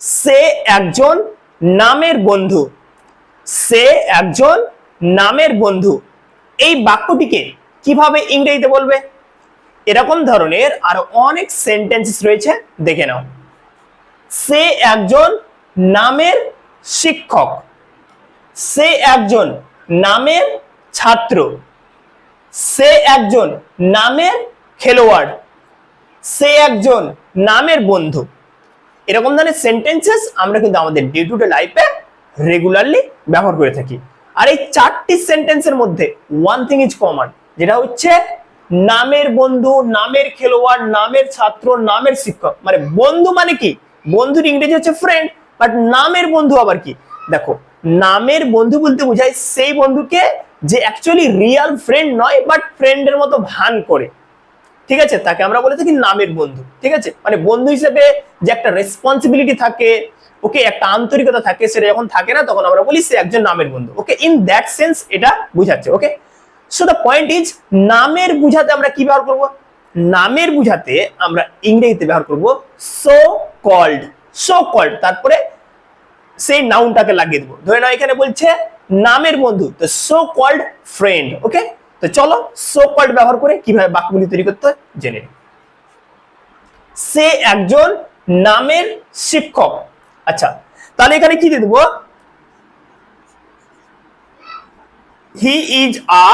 সে একজন নামের বন্ধু। সে একজন নামের বন্ধু। এই বাক্যটিকে কীভাবে ইংরেজিতে বলবে? এরকম ধরনের আরও অনেক সেন্টেন্সেস রয়েছে, দেখে নাও। সে একজন নামের শিক্ষক। সে একজন নামের ছাত্র। সে একজন নামের খেলোয়াড়। সে একজন নামের বন্ধু। এরকম ধরনের সেন্টেন্সেস আমরা কিন্তু আমাদের ডে টু ডে লাইফে রেগুলারলি ব্যবহার করে থাকি। আর এই চারটি সেন্টেন্সের মধ্যে ওয়ান থিং ইজ কমন যেটা হচ্ছে নামের বন্ধু, নামের খেলোয়াড়, নামের ছাত্র, নামের শিক্ষক। মানে বন্ধু মানে কি? বন্ধুর ইংরেজি হচ্ছে ফ্রেন্ড বাট নামের বন্ধু আবার কি? দেখো, নামের বন্ধু বলতে বোঝায় সেই বন্ধুকে যে অ্যাকচুয়ালি রিয়াল ফ্রেন্ড নয় বাট ফ্রেন্ডের মতো ভান করে। ঠিক আছে? তাকে আমরা বলে থাকি নামের বন্ধু, ঠিক আছে? মানে বন্ধু হিসেবে যে একটা রেসপন্সিবিলিটি থাকে, ওকে একটা আন্তরিকতা থাকে, সেটা যখন থাকে না, তখন আমরা বলি সে একজন নামের বন্ধু। ওকে ইন দ্যাট সেন্স এটা বুঝাচ্ছে okay so the point is নামের বুঝাতে আমরা কি ব্যবহার করব? নামের বুঝাতে আমরা ইংরেজিতে ব্যবহার করব সো কল্ড সো কল্ড তারপরে সেই নাউনটাকে লাগিয়ে দেবো। ধরে নাও এখানে বলছে, নামের বন্ধু তো সো কল্ড ফ্রেন্ড ওকে তো চলো সো কল্ড ব্যবহার করে কীভাবে বাক্যগুলি তৈরি করতে জেনে সে একজন নামের শিক্ষক। আচ্ছা তাহলে এখানে কি দিয়ে দেবো? He is a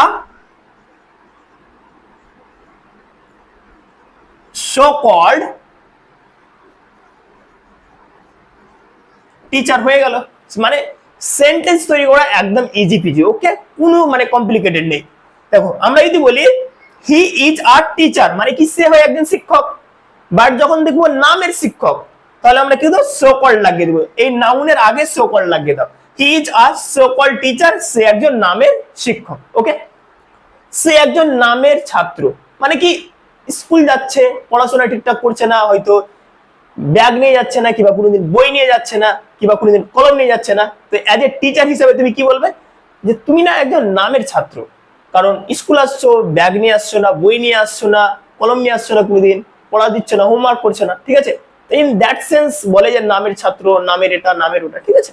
so called teacher হয়ে গেল। মানে সেন্টেন্স তৈরি করা একদম ইজি পিজি ওকে কোনো মানে কমপ্লিকেটেড নেই। দেখো, আমরা যদি বলি হি ইজ আর টিচার মানে কি সে হয় একজন শিক্ষক? বাট যখন দেখব নামের শিক্ষক, তাহলে আমরা কি দেবো? সোকল লাগিয়ে দেবো। এই নাউনের আগে সোকল লাগিয়ে দাও। হি ইজ আর সোকল টিচার সে একজন নামের শিক্ষক ওকে সে একজন নামের ছাত্র মানে কি স্কুল যাচ্ছে, পড়াশোনা ঠিকঠাক করছে না, হয়তো ব্যাগ নিয়ে যাচ্ছে না, কিংবা কোনোদিন বই নিয়ে যাচ্ছে না, কিংবা কোনোদিন কলম নিয়ে যাচ্ছে না। তো অ্যাজ এ টিচার হিসেবে তুমি কি বলবে? যে তুমি না একজন নামের ছাত্র। কারণ স্কুল আসছো, ব্যাগ নিয়ে আসছো না, বই নিয়ে আসছো না, কলম নিয়ে আসছো না কোনোদিন, পড়া দিচ্ছ না হোমওয়ার্ক করছ না, ঠিক আছে? ইন দ্যাট সেন্স বলে যে নামের ছাত্র, নামের এটা, নামের ওটা, ঠিক আছে?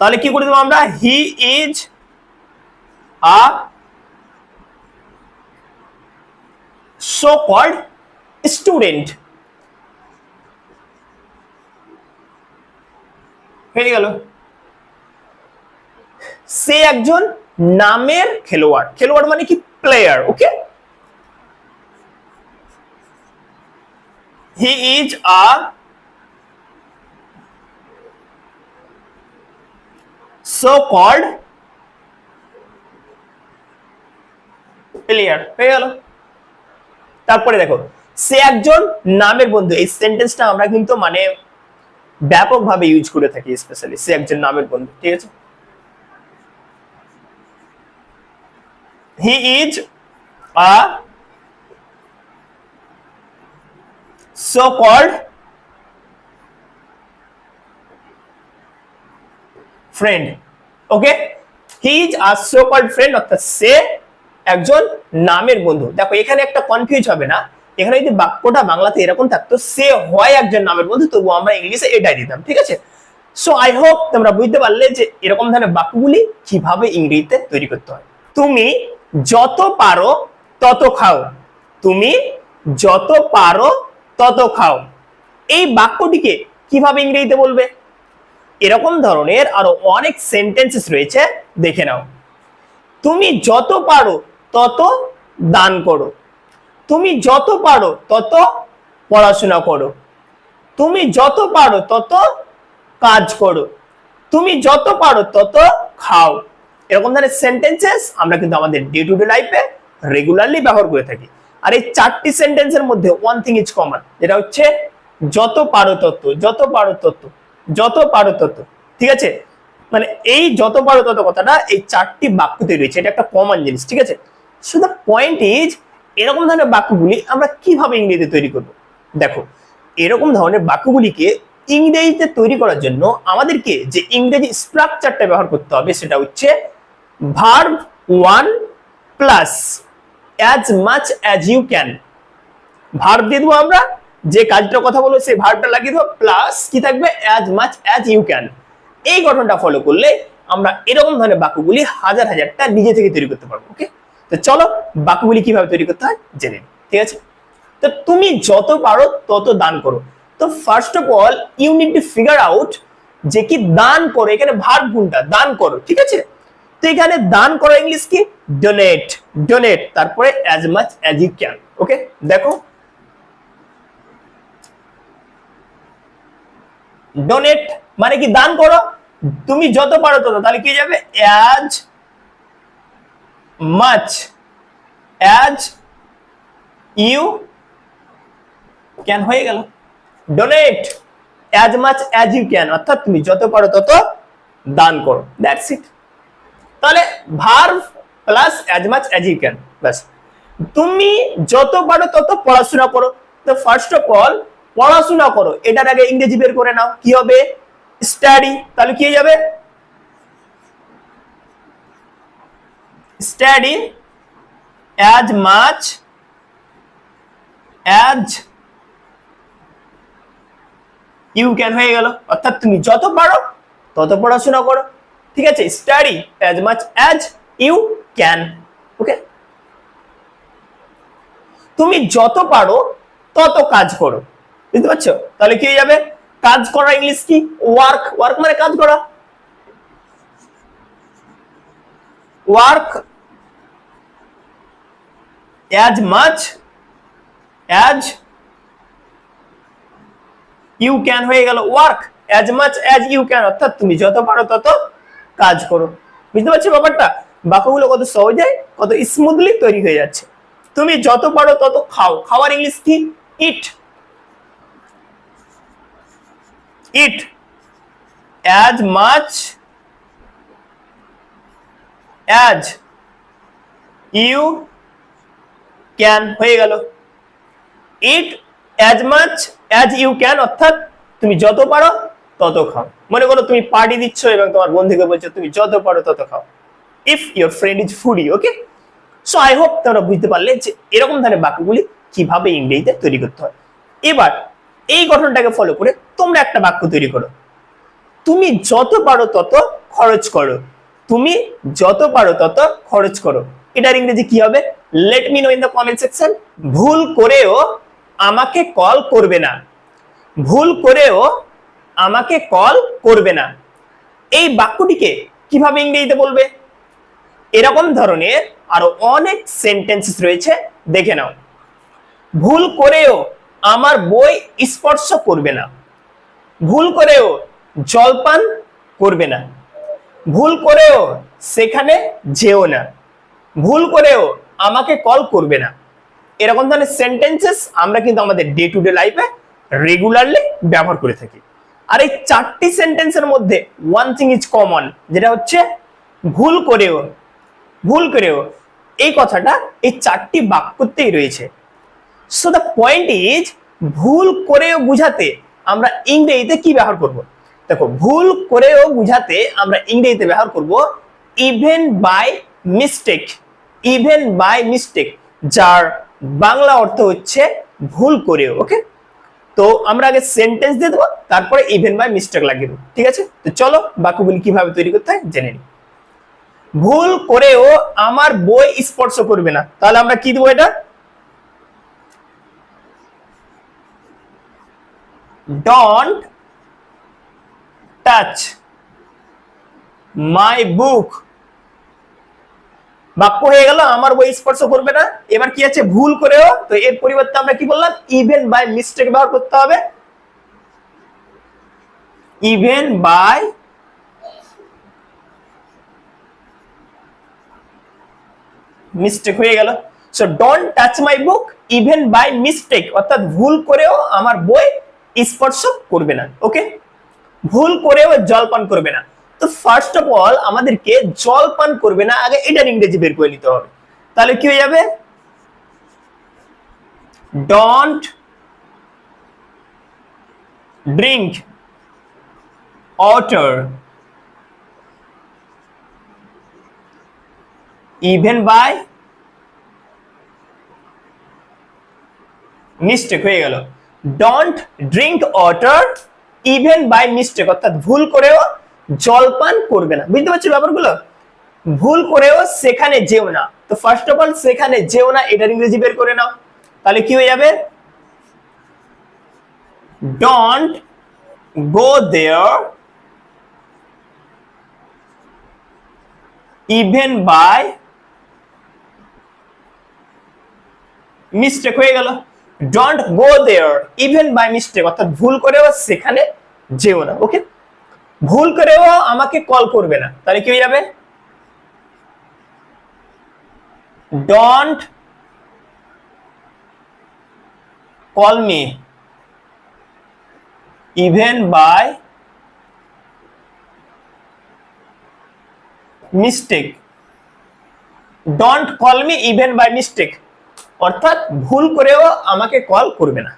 তাহলে কি করে দেবো আমরা? He is a so called student হয়ে গেল। সে একজন নামের খেলোয়াড়। খেলোয়াড় মানে কি? Player okay he is a so called player হয়ে গেল। তারপরে দেখো, সে একজন নামের বন্ধু। এই সেন্টেন্সটা আমরা কিন্তু মানে ব্যাপকভাবে ইউজ করে থাকি স্পেশালি সে একজন নামের বন্ধু, ঠিক আছে? He is a so called friend okay he is a so called friend অর্থাৎ সে একজন নামের বন্ধু। দেখো, এখানে একটা কনফিউজ হবে না। এখানে যদি বাক্যটা বাংলাতে এরকম থাকতো, সে হয় একজন নামের বন্ধু তবু আমরা ইংলিশে এটাই দিতাম, ঠিক আছে? সো আই হোপ তোমরা বুঝতে পারলে যে এরকম ধরনের বাক্যগুলি কীভাবে ইংরেজিতে তৈরি করতে হয়। তুমি যত পারো তত খাও। তুমি যত পারো তত খাও। এই বাক্যটিকে কীভাবে ইংরেজিতে বলবে? এরকম ধরনের আরও অনেক সেন্টেন্সেস রয়েছে, দেখে নাও। তুমি যত পারো তত দান করো। তুমি যত পারো তত পড়াশোনা করো। তুমি যত পারো তত কাজ করো। তুমি যত পারো তত খাও। এরকম ধরনের সেন্টেন্সেস আমরা কিন্তু আমাদের ডে টু ডে লাইফে রেগুলারলি ব্যবহার করে থাকি। আর এই চারটি সেন্টেন্সের মধ্যে ওয়ান থিং ইজ কমন যেটা হচ্ছে যত পারো তত, যত পারো তত, যত পারো তত, ঠিক আছে? মানে এই যত পারো তত কথাটা এই চারটি বাক্যতে রয়েছে, এটা একটা কমন জিনিস, ঠিক আছে? শুধু পয়েন্ট ইজ এরকম ধরনের বাক্যগুলি আমরা কীভাবে ইংরেজিতে তৈরি করব? দেখো, এরকম ধরনের বাক্যগুলিকে ইংরেজিতে তৈরি করার জন্য আমাদেরকে যে ইংরেজি স্ট্রাকচারটা ব্যবহার করতে হবে, সেটা হচ্ছে verb one plus as much as you can verb দিয়ে দেবো আমরা, যে কাজটার কথা বলব সেই ভার্বটা লাগিয়ে দেবো প্লাস কি থাকবে? As much as you can এই গঠনটা ফলো করলে আমরা এরকম ধরনের বাক্যগুলি হাজার হাজারটা নিজে থেকে তৈরি করতে পারব ওকে তো চলো বাক্যগুলি কীভাবে তৈরি করতে হয় জেনে ঠিক আছে? তো তুমি যত পারো তত দান করো। তো first of all you need to figure out যে কি দান করো, এখানে ভার গুণটা দান করো, ঠিক আছে? তো এখানে দান করো ইংলিশ কি? ডোনেট ডোনেট তারপরে as much as you can okay দেখো। ডোনেট মানে কি দান করো? তুমি যত পারো তত, তাহলে কি যাবে? As much as you can হয়ে গেল। Donate as much as you can অর্থাৎ তুমি যত পারো তত দান করো। দ্যাটস ইট তাহলে verb plus as much as you can ব্যাস। তুমি যত পারো তত পড়াশোনা করো। তো ফার্স্ট অফ অল পড়াশোনা করো। এটার আগে ইংরেজি বের করে নাও। কি হবে? স্টাডি তাহলে কি যাবে? Study as much as you can হয়ে গেল। অর্থাৎ তুমি যত পারো তত পড়াশোনা করো। ঠিক আছে study as much as you can okay তুমি যত পারো, তত কাজ করো, বুঝতে পারছ? তাহলে কি হয়ে যাবে? কাজ করা ইংলিশ কি? ওয়ার্ক ওয়ার্ক মানে কাজ করা। Work as much as you can হয়ে গেল। Work as much as you can অর্থাৎ তুমি যত পারো, তত কাজ করো। বুঝতে পারছ ব্যাপারটা? বাক্যগুলো কত সহজে, কত স্মুথলি তৈরি হয়ে যাচ্ছে। তুমি যত পারো তত খাও। খাওয়ার ইংলিশ কি? Eat eat as much as you can হয়ে গেল। Eat as much as you can অর্থাৎ তুমি যত পারো তত খাও। মনে করো তুমি পার্টি দিচ্ছ এবং তোমার বন্ধুকে বলছো, তুমি যত পারো তত খাও। If your friend is foodie okay so I hope তোমরা বুঝতে পারলে যে এরকম ধরনের বাক্যগুলি কীভাবে ইংরেজিতে তৈরি করতে হয়। এবার, এই গঠনটাকে ফলো করে তোমরা একটা বাক্য তৈরি করো। তুমি যত পারো তত খরচ করো। তুমি যত পারো তত খরচ করো। এটার ইংরেজি কি হবে? Let me know in the comment section ভুল করেও আমাকে কল করবে না। ভুল করেও আমাকে কল করবে না। এই বাক্যটিকে কীভাবে ইংরেজিতে বলবে? এরকম ধরনের আরও অনেক সেন্টেন্সেস রয়েছে, দেখে নাও। ভুল করেও আমার বই স্পর্শ করবে না। ভুল করেও জলপান করবে না। ভুল করেও সেখানে যেও না। ভুল করেও আমাকে কল করবে না। এরকম ধরনের সেন্টেন্সেস আমরা কিন্তু আমাদের ডে টু ডে লাইফে রেগুলারলি ব্যবহার করে থাকি। আর এই চারটি সেন্টেন্সের মধ্যে ওয়ান থিং ইজ কমন যেটা হচ্ছে ভুল করেও ভুল করেও এই কথাটা এই চারটি বাক্যতেই রয়েছে। সো দ্য পয়েন্ট ইজ ভুল করেও বুঝাতে আমরা ইংরেজিতে কি ব্যবহার করব? দেখো, ভুল করেও বুঝাতে আমরা ইংরেজিতে ব্যবহার করব even by mistake even by mistake যার বাংলা অর্থ হচ্ছে ভুল করেও ওকে তো আমরা আগে সেন্টেন্স দিয়ে দেবো, তারপরে ইভেন বাই মিস্টেক লাগিয়ে দেবো, ঠিক আছে? তো চলো বাক্যগুলি কীভাবে তৈরি করতে হয় জেনে নিই। ভুল করেও আমার বই স্পর্শ করবে না। তাহলে আমরা কি দেবো এটা? ডন্ট টাচ মাই বুক বাক্য হয়ে গেল, আমার বই স্পর্শ করবে না। এবার কি আছে? ভুল করেও। তো এর পরিবর্তে আমরা কি বললাম? ইভেন বাই মিস্টেক ব্যবহার করতে হবে। ইভেন বাই মিস্টেক হয়ে গেল। So don't touch my book even by mistake অর্থাৎ ভুল করেও আমার বই স্পর্শ করবে না। ওকে ভুল করেও জল করবে না। তো ফার্স্ট অফ অল আমাদেরকে জল পান করবে না, আগে এটার ইংরেজি বের করে নিতে হবে। তাহলে কি হয়ে যাবে? Don't drink water even by mistake হয়ে গেল। Don't drink water even by mistake অর্থাৎ ভুল করেও জলপান করবে না। বুঝতে পারছ ব্যাপারগুলো? ভুল করেও সেখানে যেও না। তো ফার্স্ট অফ অল সেখানে যেও না, এটার ইংরেজি বের করে নাও। তাহলে কি হয়ে যাবে? Don't go there even by mistake হয়ে গেল। Don't go there even by mistake অর্থাৎ ভুল করেও সেখানে যেও না। ওকে ভুল করেও আমাকে কল করবে না। তাহলে কি হয়ে যাবে? Don't call me even by mistake don't call me even by mistake অর্থাৎ ভুল করেও আমাকে কল করবে না।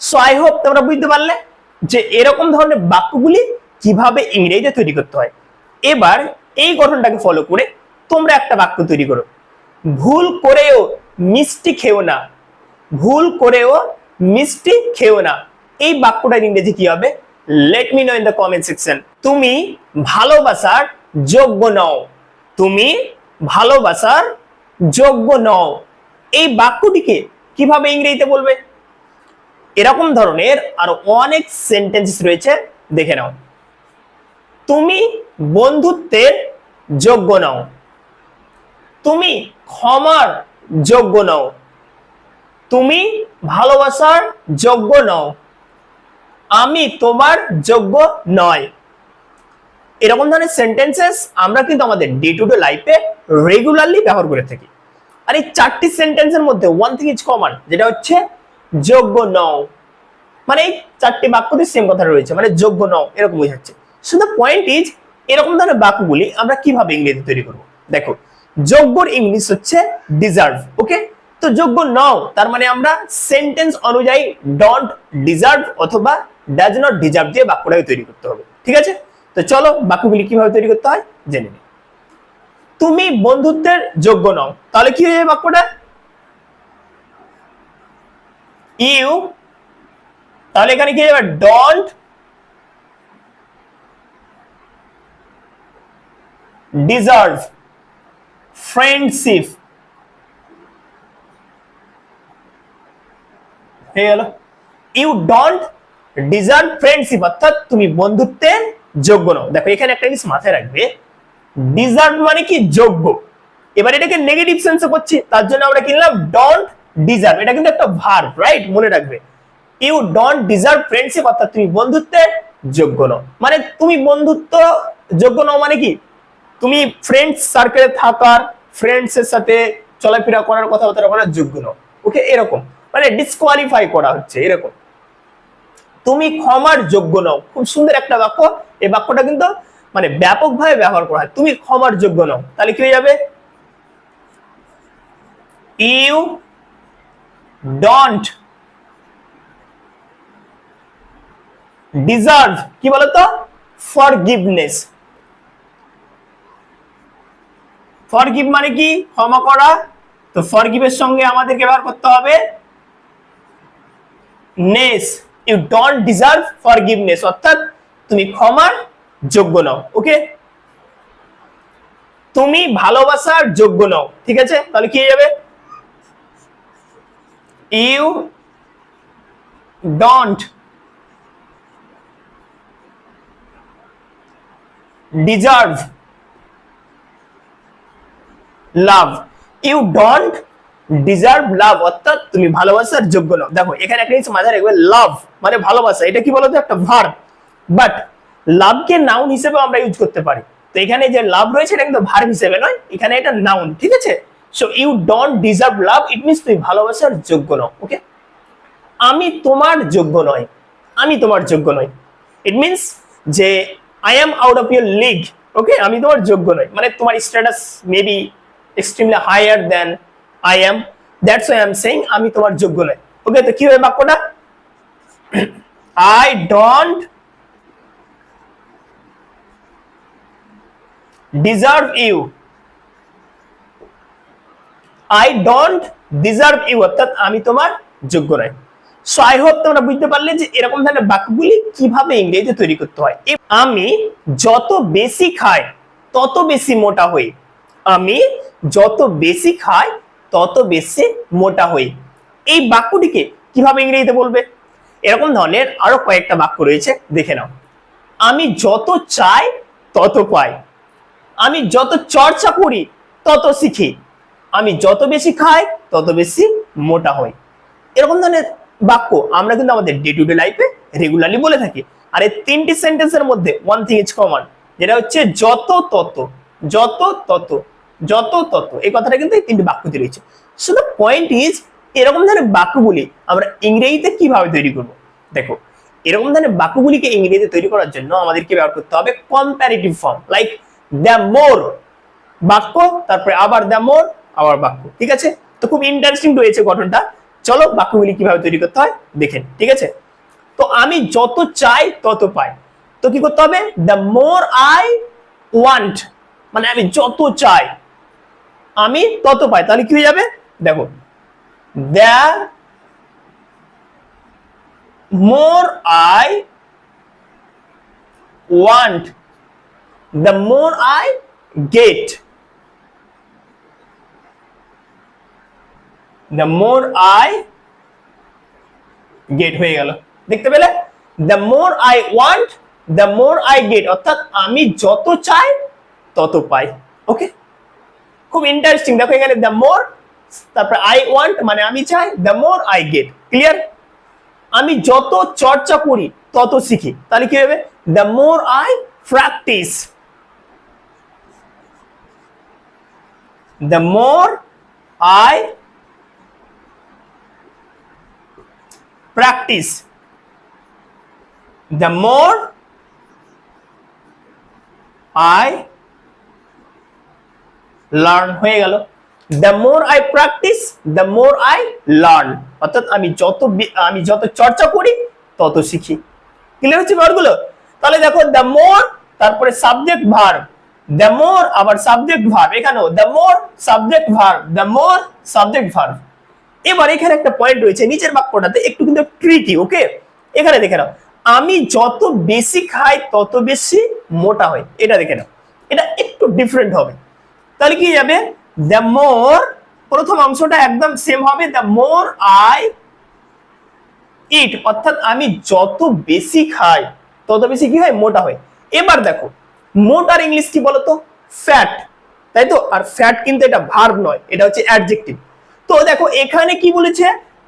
সো আই হোপ তোমরা বুঝতে পারলে যে এরকম ধরনের বাক্যগুলি কীভাবে ইংরেজিতে তৈরি করতে হয়। এবার এই গঠনটাকে ফলো করে তোমরা একটা বাক্য তৈরি করো। ভুল করেও মিষ্টি খেও না। ভুল করেও মিষ্টি খেও না। এই বাক্যটার ইংরেজি কি হবে? Let me know in the comment section তুমি ভালোবাসার যোগ্য নও। তুমি ভালোবাসার যোগ্য নও। এই বাক্যটিকে কীভাবে ইংরেজিতে বলবে? এরকম ধরনের আরও অনেক সেন্টেন্স রয়েছে। দেখে নাও। তুমি বন্ধুত্বের যোগ্য নও। তুমি ক্ষমার যোগ্য নও। তুমি ভালোবাসার যোগ্য নও। আমি তোমার যোগ্য নয়। এরকম ধরনের সেন্টেন্সেস আমরা কিন্তু আমাদের ডে টু ডে লাইফে রেগুলারলি ব্যবহার করে থাকি। আর এই চারটি সেন্টেন্সের মধ্যে ওয়ান থিং ইজ কমন যেটা হচ্ছে যোগ্য নও। মানে এই চারটি বাক্যতে সেম কথা রয়েছে মানে যোগ্য নও, এরকম বোঝাচ্ছে। শুধু পয়েন্ট ইজ এরকম ধরনের বাক্যগুলি আমরা কীভাবে ইংরেজি তৈরি করব? দেখো, যোগ্যর ইংলিশ হচ্ছে ডিজার্ভ ওকে তো যোগ্য নও, তার মানে আমরা সেন্টেন্স অনুযায়ী ডন্ট ডিজার্ভ অথবা ডাজ নট ডিজার্ভ দিয়ে বাক্যটাকে তৈরি করতে হবে, ঠিক আছে? তো চলো বাক্যগুলি কীভাবে তৈরি করতে হয় জেনে নিই। তুমি বন্ধুত্বের যোগ্য নও, তাহলে কি হয়ে যাবে বাক্যটা? ইউ তাহলে এখানে কি হয়ে যাবে? Don't deserve, friendship. You don't deserve friendship অর্থাৎ তুমি বন্ধুত্বের যোগ্য নও। দেখো, এখানে একটা জিনিস মাথায় রাখবে। ডিজার্ভ মানে কি? যোগ্য। এবার এটাকে নেগেটিভ সেন্সে করছি, তার জন্য আমরা কিনলাম ডন্ট ডিজার্ভ এটা কিন্তু একটা ভার্ব রাইট মনে রাখবে। ইউ ডন্ট ডিজার্ভ ফ্রেন্ডশিপ অর্থাৎ তুমি বন্ধুত্বের যোগ্য নও। মানে তুমি বন্ধুত্ব যোগ্য নও মানে কি? তুমি ফ্রেন্ডস সার্কেলে থাকার ফ্রেন্ডস এর সাথে চলাফেরা করার কথাবার্তা করার যোগ্য নও। ওকে এরকম। মানে ডিসকোয়ালিফাই করা হচ্ছে, এরকম। তুমি ক্ষমার যোগ্য নও। খুব সুন্দর একটা বাক্য। এই বাক্যটা কিন্তু মানে ব্যাপকভাবে ব্যবহার করা হয়। তুমি ক্ষমার যোগ্য নও। তাহলে কি হয়ে যাবে? ইউ ডন্ট ডিজার্ভ কি বলতো? ফরগিভনেস ফরগিভ মানে কি? ক্ষমা করা। তো ফরগিভের সঙ্গে আমাদেরকে ব্যবহার করতে হবে নেস। ইউ ডোন্ট ডিজার্ভ ফরগিভনেস অর্থাৎ তুমি ক্ষমার যোগ্য নও। ওকে তুমি ভালোবাসার যোগ্য নও। ঠিক আছে? তাহলে কি যাবে? You don't deserve love. You don't deserve love, অর্থাৎ তুমি ভালোবাসার যোগ্য নও। দেখো, এখানে একটা জিনিস মাথায় রাখবে, লাভ মানে ভালোবাসা। এটা কি বলতো? একটা ভার্ব বাট লাভকে নাউন হিসেবে আমরা ইউজ করতে পারি। তো এখানে যে লাভ রয়েছে, এটা কিন্তু ভার্ব হিসেবে নয়, এখানে এটা নাউন ঠিক আছে? So you don't deserve love it means তুমি ভালোবাসার যোগ্য নও ওকে আমি তোমার যোগ্য নয় আমি তোমার যোগ্য নই। ইট মিনস যে I am out of your league okay আমি তোমার যোগ্য নই। মানে তোমার status maybe extremely higher than I am that's I am saying আমি তোমার যোগ্য নই। ওকে তো কি হবে বাক্যটা? I don't deserve you I don't deserve you অর্থাৎ আমি তোমার যোগ্য নই। সো আই হোপ তোমরা বুঝতে পারলে যে এরকম ধরনের বাক্যগুলি কীভাবে ইংরেজিতে তৈরি করতে হয়। আমি যত বেশি খাই, তত বেশি মোটা হই। আমি যত বেশি খাই, তত বেশি মোটা হই। এই বাক্যটিকে কীভাবে ইংরেজিতে বলবে? এরকম ধরনের আরও কয়েকটা বাক্য রয়েছে, দেখে নাও। আমি যত চাই, তত পাই। আমি যত চর্চা করি, তত শিখি। আমি যত বেশি খাই, তত বেশি মোটা হই। এরকম ধরনের বাক্য আমরা কিন্তু আমাদের ডে টু ডে লাইফে রেগুলারলি বলে থাকি। আর এই তিনটি সেন্টেন্সের মধ্যে ওয়ান থিং ইজ কমন যেটা হচ্ছে যত তত যত তত। যত তত, এই কথাটা কিন্তু এই তিনটি বাক্যতে রয়েছে। শুধু পয়েন্ট ইজ এরকম ধরনের বাক্যগুলি আমরা ইংরেজিতে কীভাবে তৈরি করব? দেখো, এরকম ধরনের বাক্যগুলিকে ইংরেজিতে তৈরি করার জন্য আমাদেরকে ব্যবহার করতে হবে comparative form like the more বাক্য, তারপরে আবার দ্য মোর আবার বাক্য, ঠিক আছে? তো খুব ইন্টারেস্টিং রয়েছে গঠনটা। চলো বাক্যগুলি কীভাবে তৈরি করতে হয় দেখেন ঠিক আছে? তো আমি যত চাই তত পাই। তো কি করতে হবে? দ্য মোর আই ওয়ান্ট মানে আমি যত চাই আমি তত পাই? তাহলে কি হয়ে যাবে? দেখো the more I want the more I get, the more I get হয়ে গেল। দেখতে পেলে? the more I want, the more I get অর্থাৎ আমি যত চাই তত পাই। ওকে খুব ইন্টারেস্টিং দেখো এখানে the more তারপর I want মানে আমি চাই the more I get clear আমি যত চর্চা করি তত শিখি তাহলে কি হবে the more I practice the more I practice, the more I learn হয়ে গেল। The more I practice, the more I learn অর্থাৎ আমি যত আমি যত চর্চা করি তত শিখি। ক্লিয়ার হচ্ছে ব্যাপারগুলো? তাহলে দেখো দ্য মোর তারপরে সাবজেক্ট ভার্ব দ্য মোর আবার সাবজেক্ট ভার্ব এখানেও the more subject verb the more subject verb এবার এখানে একটা পয়েন্ট রয়েছে নিচের বাক্যটাতে একটু কিন্তু ট্রিকি ওকে এখানে দেখে নাও। আমি যত বেশি খাই তত বেশি মোটা হয় এটা দেখে নাও। এটা একটু ডিফারেন্ট হবে। তাহলে কি যাবে? দ্য মোর প্রথম অংশটা একদম সেম হবে দ্য মোর আই ইট অর্থাৎ আমি যত বেশি খাই, তত বেশি কি হয়? মোটা হয়। এবার দেখো মোটার ইংলিশ কি বলতো? ফ্যাট তাই তো? আর ফ্যাট কিন্তু এটা ভার্ব নয়, এটা হচ্ছে অ্যাডজেক্টিভ তো দেখো, এখানে কি বলেছে?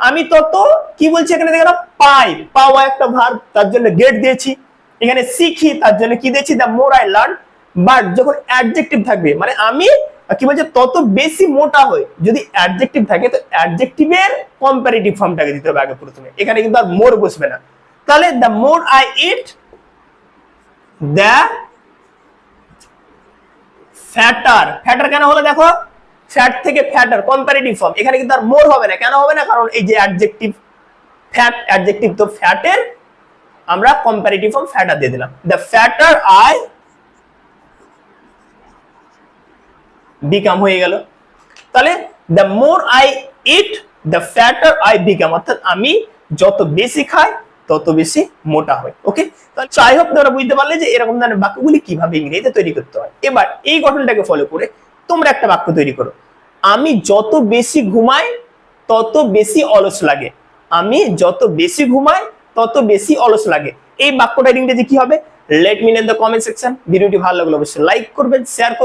আমি তত, কি বলছি এখানে দেখো পাই। পাওয়া একটা ভার্ব তার জন্য গেট দিয়েছি। এখানে শিখি, তার জন্য কি দিয়েছি? The more I learn but যখন অ্যাডজেক্টিভ থাকবে মানে আমি, কি বলছে, তত বেশি মোটা হয় যদি অ্যাডজেক্টিভ থাকে, তো অ্যাডজেক্টিভের কম্পারেটিভ ফর্মটাকে দিতে হবে আগে প্রথমে। এখানে কিন্তু আর মোর বসবে না। তাহলে the more I eat the fatter fatter কেন হলো দেখো? ফ্যাট থেকে ফ্যাটার কম্পারেটিভ ফর্ম এখানে কিন্তু আর মোর হবে না। কেন হবে না? কারণ এই যে অ্যাডজেক্টিভ ফ্যাট অ্যাডজেক্টিভ তো ফ্যাটের আমরা কম্পারেটিভ ফর্ম ফ্যাটার দিয়ে দিলাম। দ্য ফ্যাটার আই বিকাম হয়ে গেল। তাহলে the more I eat the fatter I become অর্থাৎ আমি যত বেশি খাই, তত বেশি মোটা হয় ওকে তাহলে আই হোপ তোমরা বুঝতে পারলে যে এরকম ধরনের বাক্যগুলি কীভাবে ইংরেজিতে তৈরি করতে হয়। এবার এই গঠনটাকে ফলো করে তোমরা একটা বাক্য তৈরি করো। আমি যত বেশি ঘুমাই, তত বেশি অলস লাগে। আমি যত বেশি ঘুমাই, তত বেশি অলস লাগে। এই বাক্যটার ইংরেজি কি হবে? Let me in the comment section ভিডিওটি ভালো লাগলে অবশ্যই লাইক করবেন শেয়ার করবেন।